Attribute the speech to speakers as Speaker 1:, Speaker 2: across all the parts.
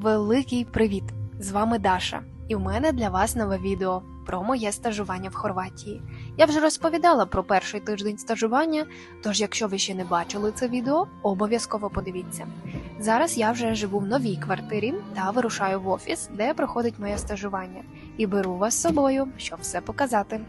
Speaker 1: великий привіт! З вами Даша, і в мене для вас нове відео про моє стажування в Хорватії. Я вже розповідала про перший тиждень стажування, тож, якщо ви ще не бачили це відео, обов'язково подивіться. Зараз я вже живу в новій квартирі та вирушаю в офіс, де проходить моє стажування, і беру вас з собою, щоб все показати.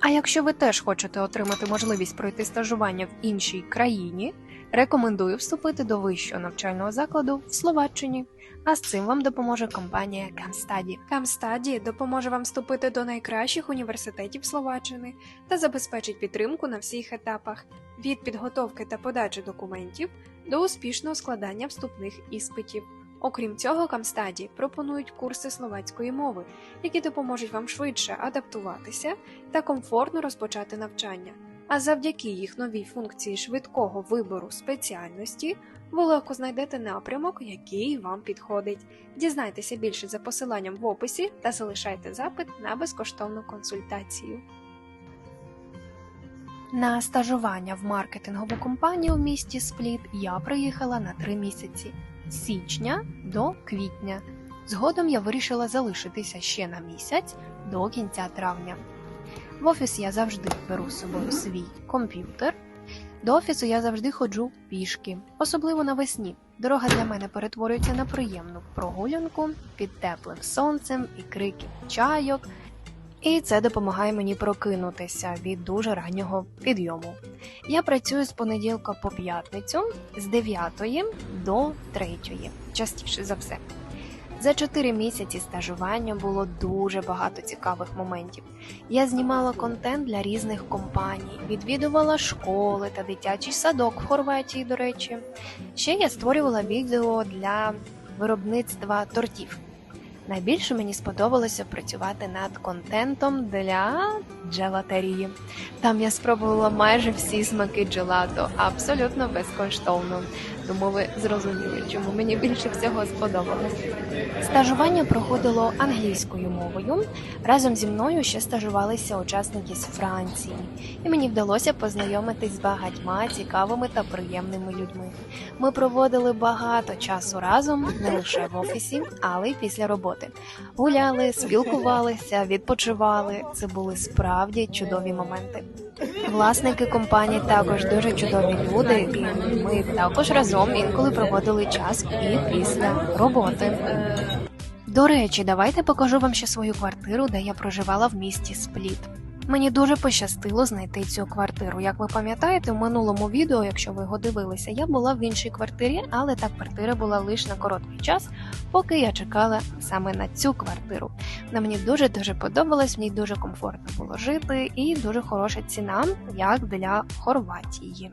Speaker 1: А якщо ви теж хочете отримати можливість пройти стажування в іншій країні, рекомендую вступити до вищого навчального закладу в Словаччині. А з цим вам допоможе компанія Камстаді. Камстаді допоможе вам вступити до найкращих університетів Словаччини та забезпечить підтримку на всіх етапах від підготовки та подачі документів до успішного складання вступних іспитів. Окрім цього, Камстаді пропонують курси словацької мови, які допоможуть вам швидше адаптуватися та комфортно розпочати навчання. А завдяки їх новій функції швидкого вибору спеціальності ви легко знайдете напрямок, який вам підходить. Дізнайтеся більше за посиланням в описі та залишайте запит на безкоштовну консультацію. На стажування в маркетингову компанію в місті Спліт я приїхала на три місяці з січня до квітня. Згодом я вирішила залишитися ще на місяць до кінця травня. В офіс я завжди беру з собою свій комп'ютер. До офісу я завжди ходжу пішки, особливо навесні. Дорога для мене перетворюється на приємну прогулянку під теплим сонцем і крики чайок. І це допомагає мені прокинутися від дуже раннього підйому. Я працюю з понеділка по п'ятницю з 9 до 3, частіше за все. За 4 місяці стажування було дуже багато цікавих моментів. Я знімала контент для різних компаній, відвідувала школи та дитячий садок в Хорватії, до речі. Ще я створювала відео для виробництва тортів. Найбільше мені сподобалося працювати над контентом для джелатерії. Там я спробувала майже всі смаки джелато, абсолютно безкоштовно. Тому ви зрозуміли, чому мені більше всього сподобалось. Стажування проходило англійською мовою. Разом зі мною ще стажувалися учасники з Франції, і мені вдалося познайомитись з багатьма цікавими та приємними людьми. Ми проводили багато часу разом, не лише в офісі, але й після роботи. Гуляли, спілкувалися, відпочивали. Це були справді чудові моменти. Власники компанії також дуже чудові люди, ми також разом інколи проводили час і після роботи. До речі, давайте покажу вам ще свою квартиру, де я проживала в місті Спліт. Мені дуже пощастило знайти цю квартиру. Як ви пам'ятаєте, в минулому відео, якщо ви його дивилися, я була в іншій квартирі, але та квартира була лише на короткий час, поки я чекала саме на цю квартиру. Вона мені дуже дуже подобалась, в дуже комфортно було жити і дуже хороша ціна, як для Хорватії.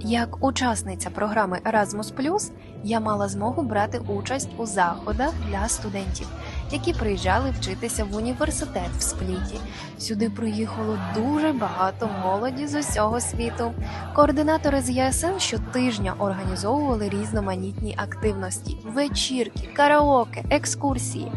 Speaker 1: Як учасниця програми Erasmus+, я мала змогу брати участь у заходах для студентів, які приїжджали вчитися в університет в Спліті. Сюди приїхало дуже багато молоді з усього світу. Координатори з ЄСН щотижня організовували різноманітні активності: вечірки, караоке, екскурсії.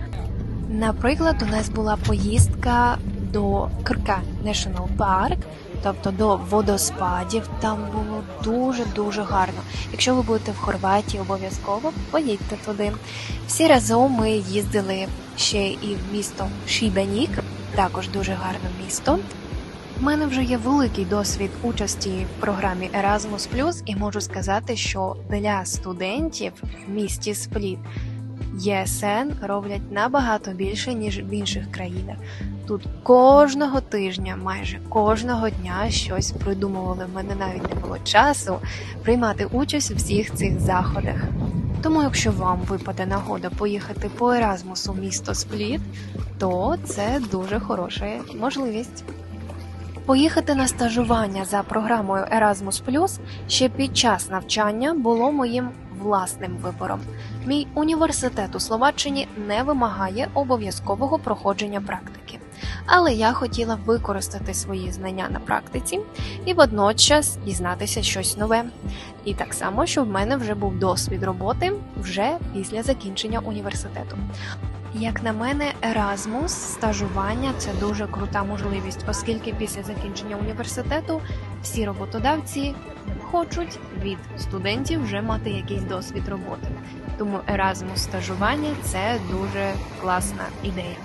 Speaker 1: Наприклад, у нас була поїздка до Крка National Park, тобто до водоспадів. Там було дуже дуже гарно. Якщо ви будете в Хорватії, обов'язково поїдьте туди. Всі разом ми їздили ще і в місто Шібенік, також дуже гарне місто. У мене вже є великий досвід участі в програмі Erasmus+, і можу сказати, що для студентів в місті Спліт ЄСН роблять набагато більше, ніж в інших країнах. Тут кожного тижня, майже кожного дня щось придумували. В мене навіть не було часу приймати участь у всіх цих заходах. Тому, якщо вам випаде нагода поїхати по Еразмусу місто Спліт, то це дуже хороша можливість. Поїхати на стажування за програмою Erasmus ще під час навчання було моїм власним вибором. Мій університет у Словаччині не вимагає обов'язкового проходження практики. Але я хотіла використати свої знання на практиці і водночас дізнатися щось нове. І так само, що в мене вже був досвід роботи вже після закінчення університету. Як на мене, Erasmus, стажування це дуже крута можливість, оскільки після закінчення університету всі роботодавці хочуть від студентів вже мати якийсь досвід роботи. Тому Erasmus стажування це дуже класна ідея.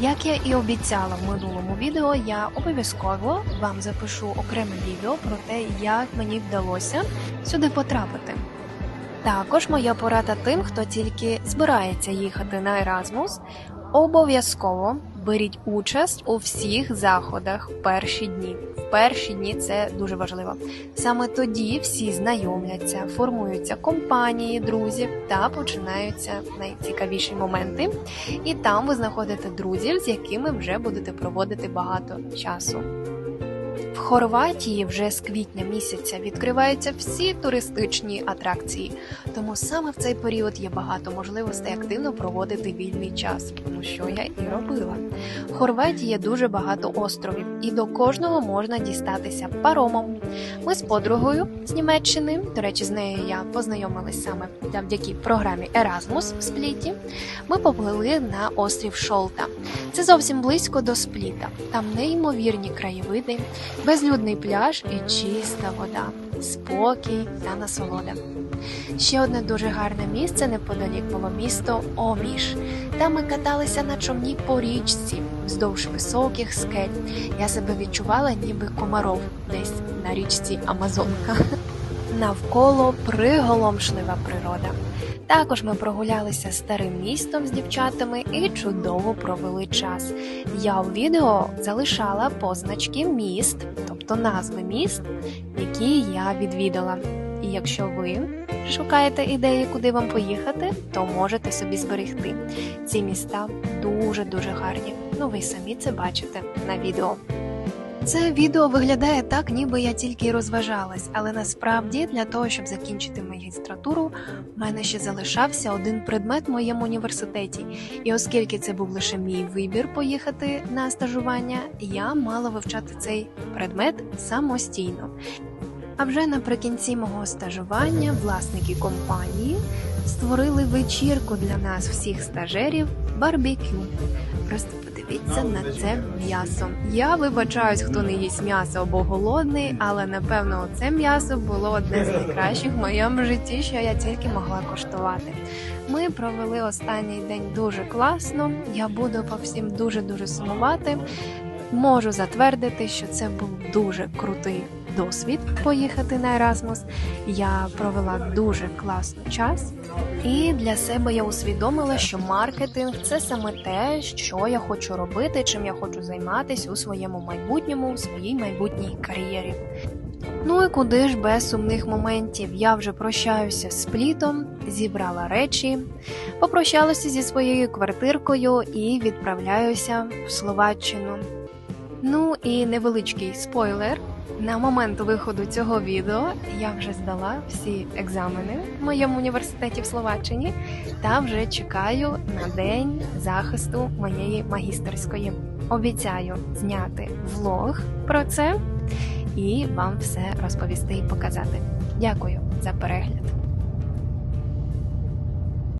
Speaker 1: Як я і обіцяла в минулому відео, я обов'язково вам запишу окреме відео про те, як мені вдалося сюди потрапити. Також моя порада тим, хто тільки збирається їхати на Erasmus, обов'язково беріть участь у всіх заходах в перші дні. Перші дні це дуже важливо. Саме тоді всі знайомляться, формуються компанії, друзі та починаються найцікавіші моменти. І там ви знаходите друзів, з якими вже будете проводити багато часу. Хорватії вже з квітня місяця відкриваються всі туристичні атракції, тому саме в цей період є багато можливостей активно проводити вільний час, ну що я і робила. В Хорватії дуже багато островів, і до кожного можна дістатися паромом. Ми з подругою з Німеччини, до речі, з нею я познайомилась саме завдяки програмі Erasmus в Спліті. Ми поплили на острів Шолта. Це зовсім близько до Спліта. Там неймовірні краєвиди, безлюдний пляж і чиста вода, спокій та насолода. Ще одне дуже гарне місце неподалік було місто Оміш. Там ми каталися на човні по річці вздовж високих скель. Я себе відчувала ніби комаров десь на річці Амазонка. Навколо приголомшлива природа. Також ми прогулялися старим містом з дівчатами і чудово провели час. Я у відео залишала позначки міст, тобто назви міст, які я відвідала. І якщо ви шукаєте ідеї, куди вам поїхати, то можете собі зберегти. Ці міста дуже дуже гарні. Ну ви самі це бачите на відео. Це відео виглядає так, ніби я тільки й розважалась, але насправді для того, щоб закінчити магістратуру, в мене ще залишався один предмет в моєму університеті. І оскільки це був лише мій вибір поїхати на стажування, я мала вивчати цей предмет самостійно. А вже наприкінці мого стажування власники компанії створили вечірку для нас, всіх стажерів, барбекю. Просто подивіться на це м'ясо. Я вибачаюсь, хто не їсть м'ясо або голодний, але напевно це м'ясо було одне з найкращих в моєму житті, що я тільки могла коштувати. Ми провели останній день дуже класно. Я буду по всім дуже дуже сумувати. Можу затвердити, що це був дуже крутий досвід поїхати на Erasmus. Я провела дуже класний час, і для себе я усвідомила, що маркетинг це саме те, що я хочу робити, чим я хочу займатися у своєму майбутньому, у своїй майбутній кар'єрі. Ну і куди ж без сумних моментів? Я вже прощаюся з плітом, зібрала речі, попрощалася зі своєю квартиркою і відправляюся в Словаччину. Ну і невеличкий спойлер. На момент виходу цього відео я вже здала всі екзамени в моєму університеті в Словаччині та вже чекаю на день захисту моєї магістерської. Обіцяю зняти влог про це і вам все розповісти і показати. Дякую за перегляд.